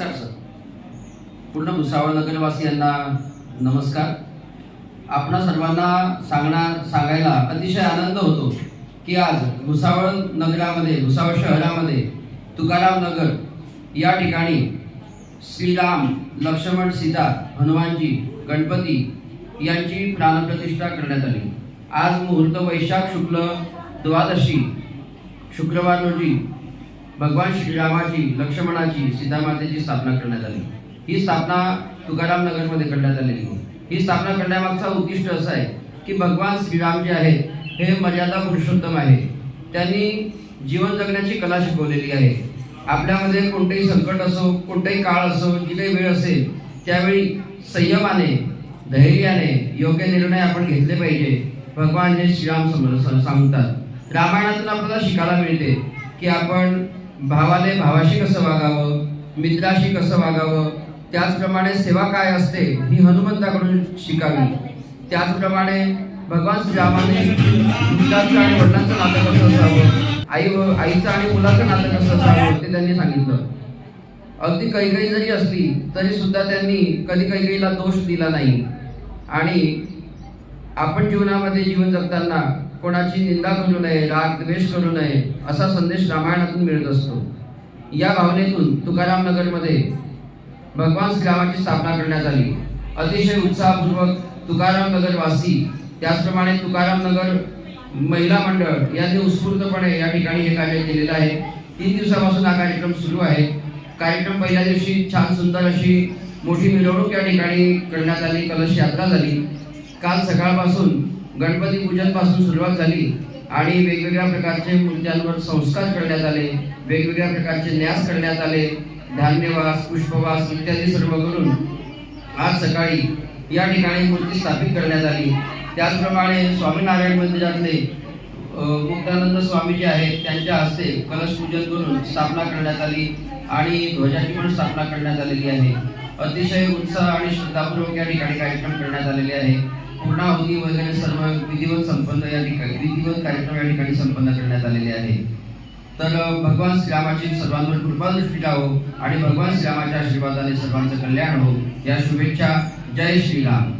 नमस्कार सर. पूर्ण भुसावळ नगरवासियांना नमस्कार. आपणा सर्वांना सांगणार सांगायला अतिशय आनंद होतो की आज भुसावळ नगरामध्ये भुसावळ शहरामध्ये तुकाराम नगर या ठिकाणी श्रीराम लक्ष्मण सीता हनुमानजी गणपती यांची प्राणप्रतिष्ठा करण्यात आली. आज मुहूर्त वैशाख शुक्ल द्वादशी शुक्रवार रोजी भगवान श्रीरामाची लक्ष्मणाची सीतामातेची स्थापना करण्यात आली. ही स्थापना तुकाराम नगरमध्ये करण्यात आलेली. ही स्थापना करण्यामागचा उद्दिष्ट असं आहे की भगवान श्रीराम जे आहेत हे मर्यादा पुरुषोत्तम आहे. त्यांनी जीवन जगण्याची कला शिकवलेली आहे. आपल्यामध्ये कोणतेही संकट असो कोणताही काळ असो जी काही वेळ असेल त्यावेळी संयमाने धैर्याने योग्य निर्णय आपण घेतले पाहिजे. भगवान हे श्रीराम समोर सांगतात. रामायणातून आपल्याला शिकायला मिळते की आपण भावाने भावाशी कसं वागावं? मित्राशी कसं वागावं? त्याचप्रमाणे सेवा काय असते ही हनुमंताकडून शिकावी. त्याचप्रमाणे भगवान श्रीरामाने मुलाचं आणि वडिलांचं नातं कसं असावं? आई आईचं आणि मुलाचं नातं कसं असावं ते त्यांनी सांगितलं. अगदी कैकई जरी असली तरी सुद्धा त्यांनी कधी कैकईला दोष दिला नाही. आणि आपण जीवनामध्ये जीवन जगताना कोणाची निंदा करू नये राग द्वेष करू नये असा संदेश रामायणातून मिळत असतो. या भावनेतून तुकाराम नगरमध्ये भगवान श्रीरामाची स्थापना करण्यात आली. अतिशय उत्साहपूर्वक तुकाराम नगरवासी त्याचप्रमाणे तुकाराम नगर महिला मंडळ यांनी उत्स्फूर्तपणे या ठिकाणी हे कार्य केलेलं आहे. तीन दिवसापासून हा कार्यक्रम सुरू आहे. कार्यक्रम पहिल्या दिवशी छान सुंदर अशी मोठी मिरवणूक या ठिकाणी करण्यात आली कलश यात्रा झाली. काल सकाळपासून गणपती पूजनपासून सुरुवात झाली आणि वेगवेगळ्या प्रकारचे मूर्त्यांवर संस्कार करण्यात आले वेगवेगळ्या प्रकारचे न्यास करण्यात आले धान्यवास पुष्पवास इत्यादी सर्व करून आज सकाळी या ठिकाणी मूर्ती स्थापित करण्यात आली. त्याचप्रमाणे स्वामीनारायण मंदिरातले मुक्तानंद स्वामी जे आहेत त्यांच्या हस्ते कलश पूजन करून स्थापना करण्यात आली आणि ध्वजाची पण स्थापना करण्यात आलेली आहे. अतिशय उत्साह आणि श्रद्धापूर्वक या ठिकाणी कार्यक्रम करण्यात आलेले आहे. पूर्णाहुती वगैरे सर्व विधिवत संपन्न या ठिकाणी विधिवत कार्यक्रम या ठिकाणी संपन्न करण्यात आलेले आहे. तर भगवान श्रीरामाची सर्वांवर कृपादृष्टी लावो आणि भगवान श्रीरामाच्या आशीर्वादाने सर्वांचं कल्याण हो. या शुभेच्छा. जय श्रीराम.